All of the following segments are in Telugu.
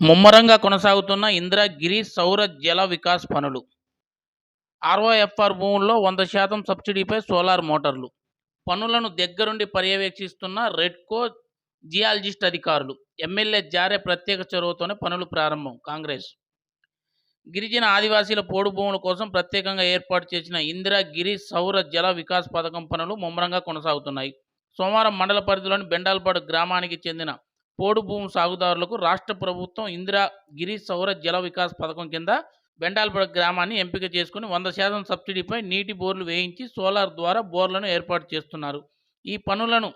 ముమ్మరంగా కొనసాగుతున్న ఇందిరాగిరి సౌర జల వికాస్ పనులు. ఆర్ఓఎఫ్ఆర్ భూముల్లో వంద శాతం సబ్సిడీపై సోలార్ మోటార్లు. పనులను దగ్గరుండి పర్యవేక్షిస్తున్న రెడ్కో జియాలజిస్ట్ అధికారులు. ఎమ్మెల్యే జారే ప్రత్యేక చొరవతోనే పనులు ప్రారంభం కాంగ్రెస్. గిరిజన ఆదివాసీల పోడు భూముల కోసం ప్రత్యేకంగా ఏర్పాటు చేసిన ఇందిరాగిరి సౌర జల వికాస్ పథకం పనులు ముమ్మరంగా కొనసాగుతున్నాయి. సోమవారం మండల పరిధిలోని బెండాల్పాడు గ్రామానికి చెందిన పోడు భూమి సాగుదారులకు రాష్ట్ర ప్రభుత్వం ఇందిరా గిరి సౌర జల వికాస్ పథకం కింద బెండాల్పడ గ్రామాన్ని ఎంపిక చేసుకుని వంద శాతం సబ్సిడీపై నీటి బోర్లు వేయించి సోలార్ ద్వారా బోర్లను ఏర్పాటు చేస్తున్నారు. ఈ పనులను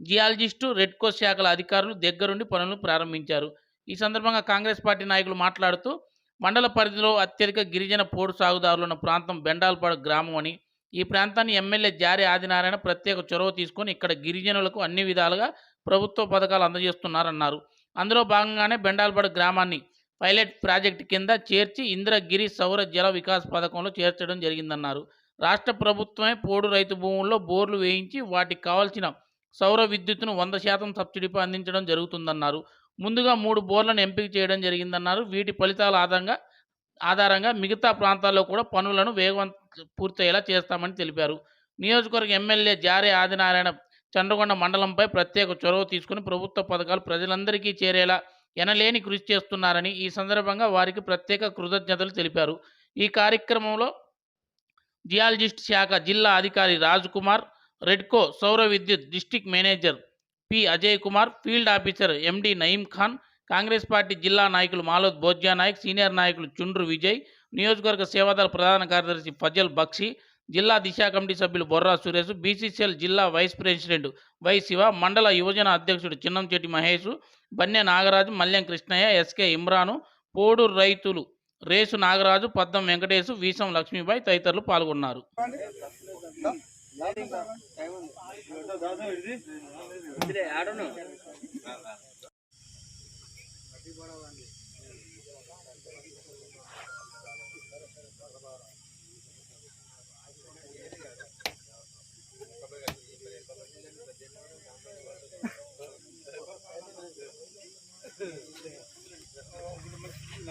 జియాలజిస్టు రెడ్కో శాఖల అధికారులు దగ్గరుండి పనులు ప్రారంభించారు. ఈ సందర్భంగా కాంగ్రెస్ పార్టీ నాయకులు మాట్లాడుతూ మండల పరిధిలో అత్యధిక గిరిజన పోడు సాగుదారులు ఉన్న ప్రాంతం బెండాల్పాడు గ్రామం అని ఈ ప్రాంతాన్ని ఎమ్మెల్యే జారి ఆదినారాయణ ప్రత్యేక చొరవ తీసుకొని ఇక్కడ గిరిజనులకు అన్ని విధాలుగా ప్రభుత్వ పథకాలు అందజేస్తున్నారన్నారు. అందులో భాగంగానే బెండాల్పాడు గ్రామాన్ని పైలట్ ప్రాజెక్ట్ కింద చేర్చి ఇంద్రగిరి సౌర జల వికాస్ పథకంలో చేర్చడం జరిగిందన్నారు. రాష్ట్ర ప్రభుత్వమే పోడు రైతు భూముల్లో బోర్లు వేయించి వాటికి కావాల్సిన సౌర విద్యుత్తును వంద శాతం సబ్సిడీపై అందించడం జరుగుతుందన్నారు. ముందుగా మూడు బోర్లను ఎంపిక చేయడం జరిగిందన్నారు. వీటి ఫలితాల ఆధారంగా ఆధారంగా మిగతా ప్రాంతాల్లో కూడా పనులను వేగవంత పూర్తయ్యేలా చేస్తామని తెలిపారు. నియోజకవర్గ ఎమ్మెల్యే జారే ఆదినారాయణ చంద్రకొండ మండలంపై ప్రత్యేక చొరవ తీసుకుని ప్రభుత్వ పథకాలు ప్రజలందరికీ చేరేలా ఎనలేని కృషి చేస్తున్నారని ఈ సందర్భంగా వారికి ప్రత్యేక కృతజ్ఞతలు తెలిపారు. ఈ కార్యక్రమంలో జియాలజిస్ట్ శాఖ జిల్లా అధికారి రాజ్ కుమార్ రెడ్కో సౌర విద్యుత్ district manager P. Ajay Kumar field officer MD Nayeem Khan Congress party జిల్లా నాయకులు మాలోద్ బోజ్యా నాయక్ సీనియర్ నాయకులు చుండ్రు విజయ్ నియోజకవర్గ సేవాదళ ప్రధాన కార్యదర్శి ఫజల్ బక్షి జిల్లా దిశా కమిటీ సభ్యులు బొర్రా సురేష్ బీసీసీఎల్ జిల్లా వైస్ ప్రెసిడెంట్ వై శివ మండల యువజన అధ్యక్షుడు చిన్నంచెట్టి మహేష్ బన్నె నాగరాజు మల్యం కృష్ణయ్య ఎస్కే ఇమ్రాను పోడు రైతులు రేసు నాగరాజు పద్మం వెంకటేశు వీసం లక్ష్మీబాయి తదితరులు పాల్గొన్నారు.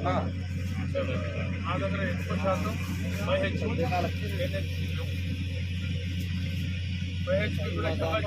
నా దగ్గర ఎక్కువ శాతం వైహెచ్ వైహెచ్ కూడా స్టార్ట్